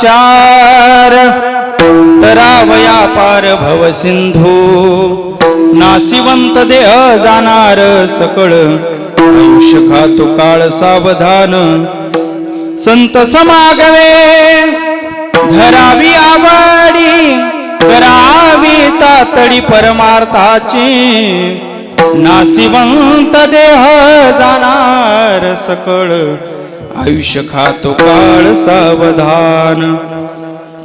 चार तरावया पार भव सिंधू। नासिवंत देह जाणार सकळ। आयुष्य खातो काळ सावधान। संत समागवे धरावी आवडी। करावी तातडी परमार्थाची। नासिवंत देह जाणार सकळ। आयुष्य खातो काळ सावधान.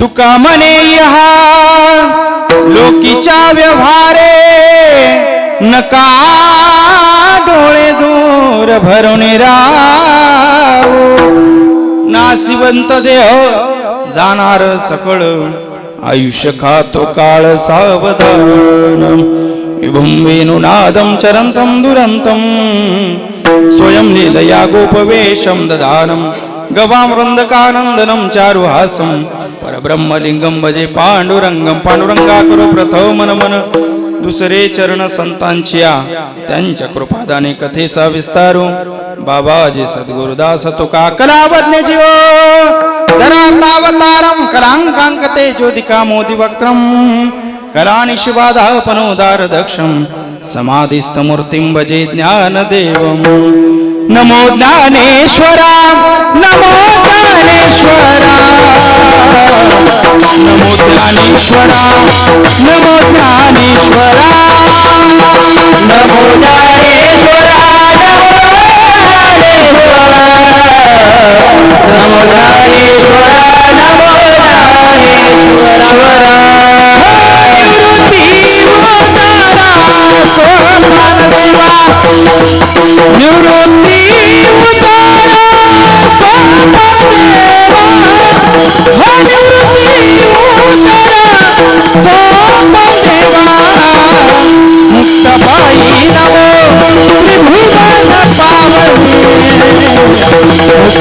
तुका म्हणे हा लोकीच्या व्यवहारे नका डोळे दूर भरून राव नासिवंत देह जाणार सकळ. आयुष्य खातो काळ सावधान. विभुं वेणुनादं चरन्तं दुरन्तं। स्वयं लीलया गोपवेशं ददानं। गवामृन्दकानन्दनं चारुहासं। परब्रह्मलिङ्गं भजे पाण्डुरङ्गं पाण्डुरङ्गाकुरु करो प्रथम दुसरे चरण संतांच्या त्यांच्या कृपादाने कथेचा विस्तारू। बाबाजी सद्गुरुदास तुका कलावज्ञ जीव धरावतारम कलांकांकते ज्योतिका मोदी वक्त्रम कलानिशिवादापनोदार दक्षम समाधिस्थमूर्तिं भजे ज्ञानदेवम्। नमो ज्ञानेश्वरा। नमो ज्ञानेश्वरा नमो ज्ञानेश्वरा। नमो ज्ञानेश्वरा नमो ज्ञानेश्वरा। नमो ज्ञानेश्वरा नमो ज्ञानेश्वरा। निवृत्ती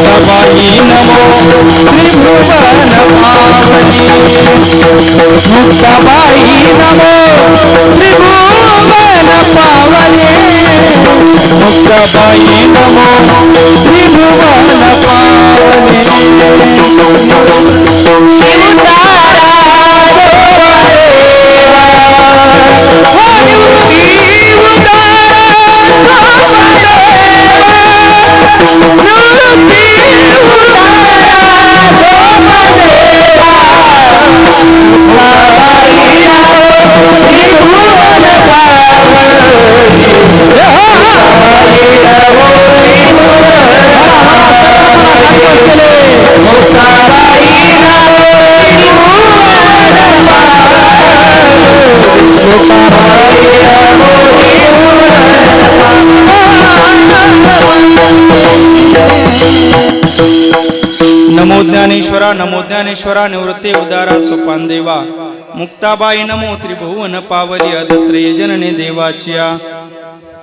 मुक्तबाई नमो त्रिभुवन पावनी मुक्ताबाई नमो त्रिभुवन पावने मुक्ताबाई नमो त्रिभुवन नमो ज्ञानेश्वरा नमो ज्ञानेश्वरा निवृत्ती उदारा सोपान देवा. मुक्ताबाई नमो त्रिभुवन पावली अदत्रेय जनने देवाच्या.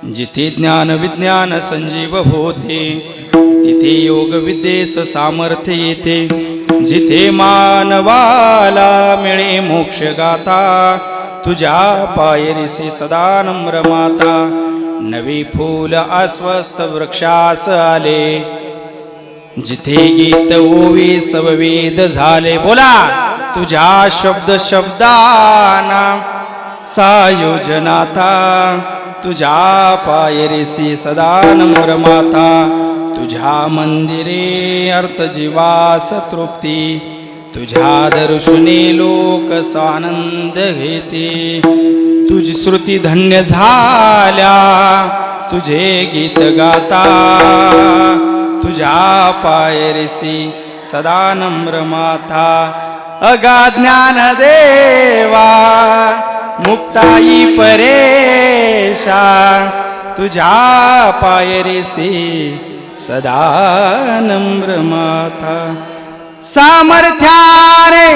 जिथे ज्ञान विज्ञान संजीव होते तिथे योग विदेश सामर्थ्य येते. जिथे मानवाला मिळे मोक्ष गाथा तुझ्या पायरीसी सदा नम्र माता. नवी फूल अस्वस्थ वृक्षास आले जिथे गीत ओवी सववेद झाले. बोला. तुझ्या शब्द शब्दाना सायोजनाता तुझ्या पायरेसी सदा नम्र माता. तुझ्या मंदिरे अर्थ जीवास तृप्ती तुझ्या दर्शने लोक सानंद घेते. तुझी श्रुती धन्य झाल्या. तुझे गीत गाता. तुझ्या पायरसी सदा नम्र माता अगा ज्ञान देवा मुक्ताई परेशा तुझ्या पायरसी सदा नम्र माता। सामर्थ्याने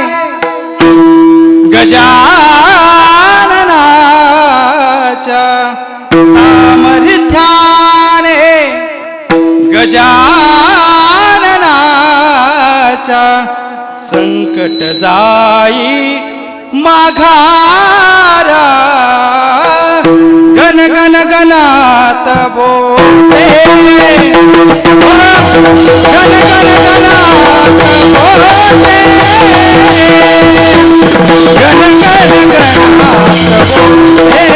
गजाननाच्या सामर्थ्या गजाननाचा संकट जाई माघारा. गन गन गनात बोले गन गन गनात बोले गन गन गनात बोले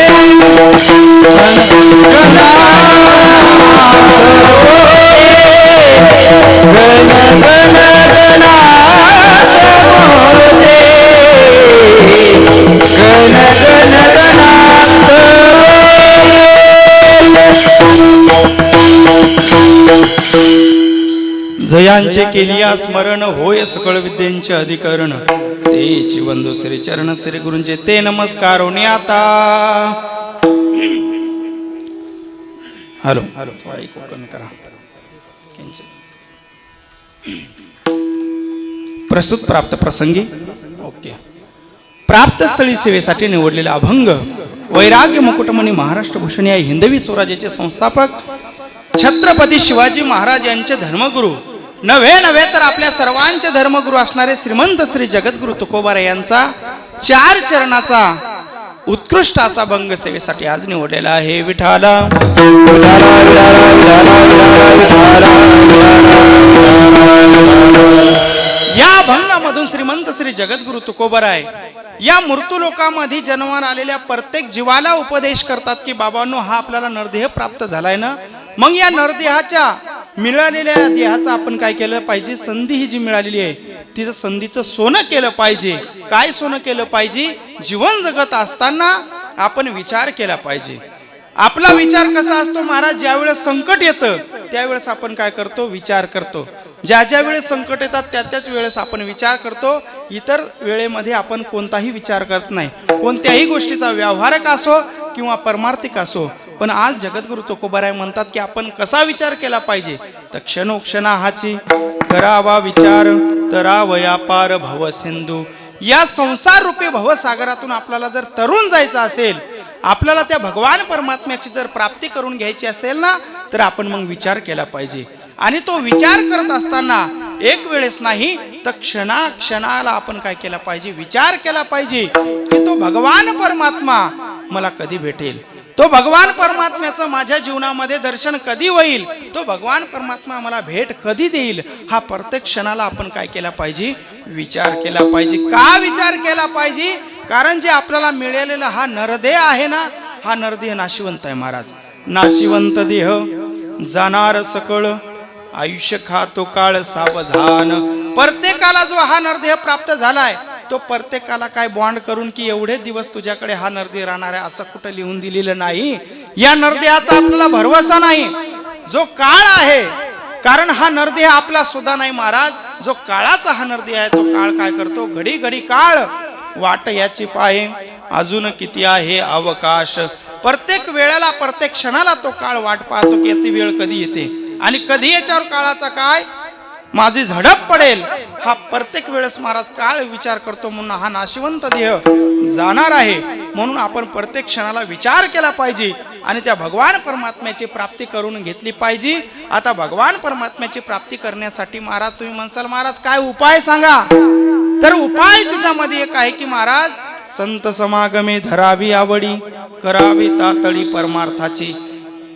जयांचे केलिया स्मरण. होय सकळ विद्येंचे अधिकरण. तेची वंदो श्री चरण श्री गुरुंचे. ते नमस्कार. आता. हॅलो. इको कमी करा. प्रस्तुत प्राप्त प्रसंगी. ओके. प्राप्त स्थळी सेवेसाठी निवडलेला अभंग. वैराग्य मुकुटमणी महाराष्ट्र भूषण या हिंदवी स्वराज्याचे संस्थापक छत्रपती शिवाजी महाराज यांचे धर्मगुरू. नव्हे नव्हे तर आपल्या सर्वांचे धर्मगुरू असणारे श्रीमंत श्री जगद्गुरु तुकोबार यांचा चार चरणाचा उत्कृष्ट असा भंग सेवेसाठी आज निवडलेला आहे. विठाला या भंगामधून श्रीमंत श्री जगद्गुरु तुकोबराय या मृत्यू लोकांमध्ये जन्मावर आलेल्या प्रत्येक जीवाला उपदेश करतात की बाबांनो हा आपल्याला नरदेह प्राप्त झालाय ना? मग या नरदेहाच्या मिळालेल्या देहाचं आपण काय केलं पाहिजे? संधी ही जी मिळालेली आहे तिचं संधीचं सोनं केलं पाहिजे. काय सोनं केलं पाहिजे? जीवन जगत असताना आपण विचार केला पाहिजे. आपला विचार कसा असतो महाराज? ज्यावेळेस संकट येतं त्यावेळेस आपण काय करतो? विचार करतो. ज्या ज्या वेळेस संकट येतात त्या त्याच वेळेस आपण विचार करतो. इतर वेळेमध्ये आपण कोणताही विचार करत नाही. कोणत्याही गोष्टीचा व्यावहारिक असो किंवा परमार्थिक असो पण आज जगद्गुरु तुकोबाराय म्हणतात की आपण कसा विचार केला पाहिजे? तर क्षणोक्षणा हाची करावा विचार तरावया पार भव सिंधू. या संसार रूपी भवसागरातून आपल्याला जर तरुण जायचं असेल आपल्याला त्या भगवान परमात्म्याची जर प्राप्ती करून घ्यायची असेल ना तर आपण मग विचार केला पाहिजे. आणि तो विचार करत असताना एक वेळेस नाही तर क्षणा क्षणाला आपण काय केला पाहिजे? विचार केला पाहिजे की तो भगवान परमात्मा मला कधी भेटेल? तो भगवान परमात्म्याचं माझ्या जीवनामध्ये दर्शन कधी होईल? तो भगवान परमात्मा मला भेट कधी देईल? हा प्रत्येक क्षणाला आपण काय केला पाहिजे? विचार केला पाहिजे. का विचार केला पाहिजे? कारण जे आपल्याला मिळालेला हा नरदेह आहे ना हा नरदेह नाशिवंत आहे महाराज. नाशिवंत देह जाणार सकळ आयुष्य खातो काळ सावधान. प्रत्येकाला जो हा नरदेह प्राप्त झालाय तो प्रत्येकाला काय बॉन्ड करून की एवढे दिवस तुझ्याकडे हा नर्दी राहणार आहे असं कुठं लिहून दिलेलं नाही. या नर्दयाचा आपल्याला भरवसा नाही. जो काळ आहे कारण हा नरदेह आपला सुद्धा नाही महाराज. जो काळाचा हा नरदेह आहे तो काळ काय करतो? घडी घडी काळ. वाट याची पाहे अजून किती आहे अवकाश. प्रत्येक वेळेला प्रत्येक क्षणाला तो काळ वाट पाहतो की याची वेळ कधी येते? आणि कधी याच्यावर काळाचा काय? माझी झडप पडेल. हा प्रत्येक वेळेस महाराज काळ विचार करतो म्हणून हा नाशिवंत देह जाणार आहे. म्हणून आपण प्रत्येक क्षणाला विचार केला पाहिजे आणि त्या भगवान परमात्म्याची प्राप्ती करून घेतली पाहिजे. आता भगवान परमात्म्याची प्राप्ती करण्यासाठी महाराज तुम्ही म्हणसाल महाराज काय उपाय सांगा? तर उपाय त्याच्यामध्ये एक आहे की महाराज संत समागमे धरावी आवडी करावी तातडी परमार्थाची.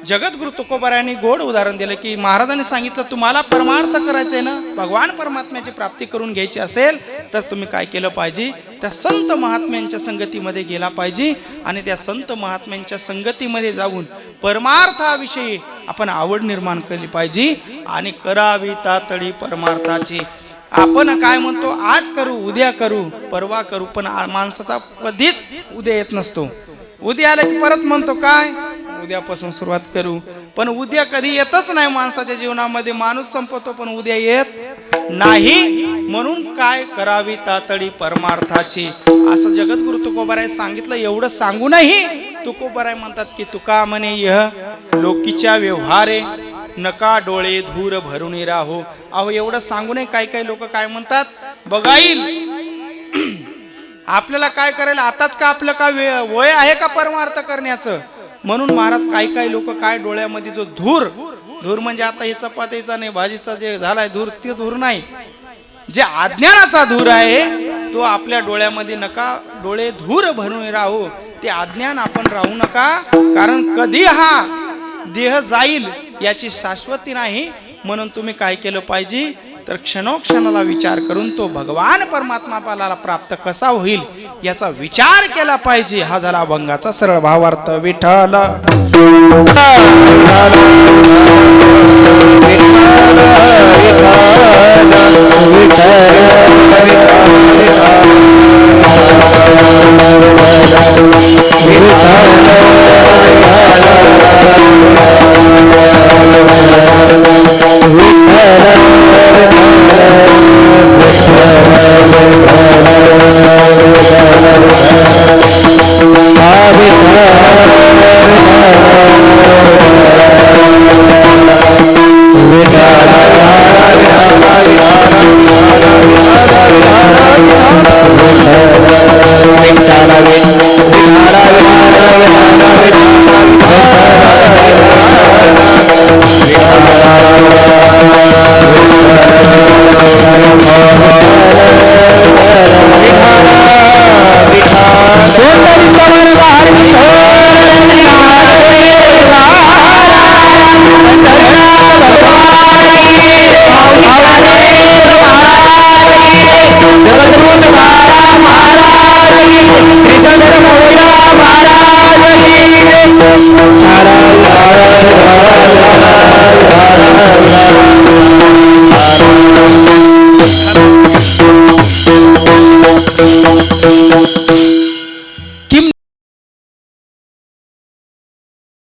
जगद्गुरु तुकोबारायांनी गोड उदाहरण दिलं की महाराजांनी सांगितलं तुम्हाला परमार्थ करायचं आहे ना भगवान परमात्म्याची प्राप्ती करून घ्यायची असेल तर तुम्ही काय केलं पाहिजे? त्या संत महात्म्यांच्या संगतीमध्ये गेला पाहिजे आणि त्या संत महात्म्यांच्या संगतीमध्ये जाऊन परमार्थाविषयी आपण आवड निर्माण केली पाहिजे आणि करावी तातडी परमार्थाची. आपण काय म्हणतो आज करू उद्या करू परवा करू पण माणसाचा कधीच उद्या येत नसतो. उद्या आलं की परत म्हणतो काय? उद्यापासून सुरुवात करू. पण उद्या कधी येतच नाही माणसाच्या जीवनामध्ये. माणूस संपवतो पण उद्या येत नाही. म्हणून काय करावी तातडी परमार्थाची? असं जगद्गुरु तुकोबराय सांगितलं. एवढं सांगूनही तुकोबराय म्हणतात की तुका म्हणे यह लोकीच्या व्यवहारे नका डोळे धूर भरून राहो. अहो एवढं सांगूनही काही काही लोक काय म्हणतात? बघाईल आपल्याला काय करायला? आताच का आपलं का वय आहे का परमार्थ करण्याचं? म्हणून महाराज काही काही लोक काय डोळ्यामध्ये जो धूर धूर म्हणजे आता हे चपातीचा नाही भाजीचा जे झालाय धूर ते धूर नाही. जे अज्ञानाचा धूर आहे तो आपल्या डोळ्यामध्ये नका डोळे धूर भरून राहू. ते अज्ञान आपण राहू नका कारण कधी हा देह जाईल याची शाश्वती नाही म्हणून तुम्ही काय केलं पाहिजे? तर क्षणोक्षणाला विचार करून तो भगवान परमात्मा पालाला प्राप्त कसा होईल याचा विचार केला पाहिजे. हा झाला अभंगाचा सरळ भावार्थ विठ्ठल. Bible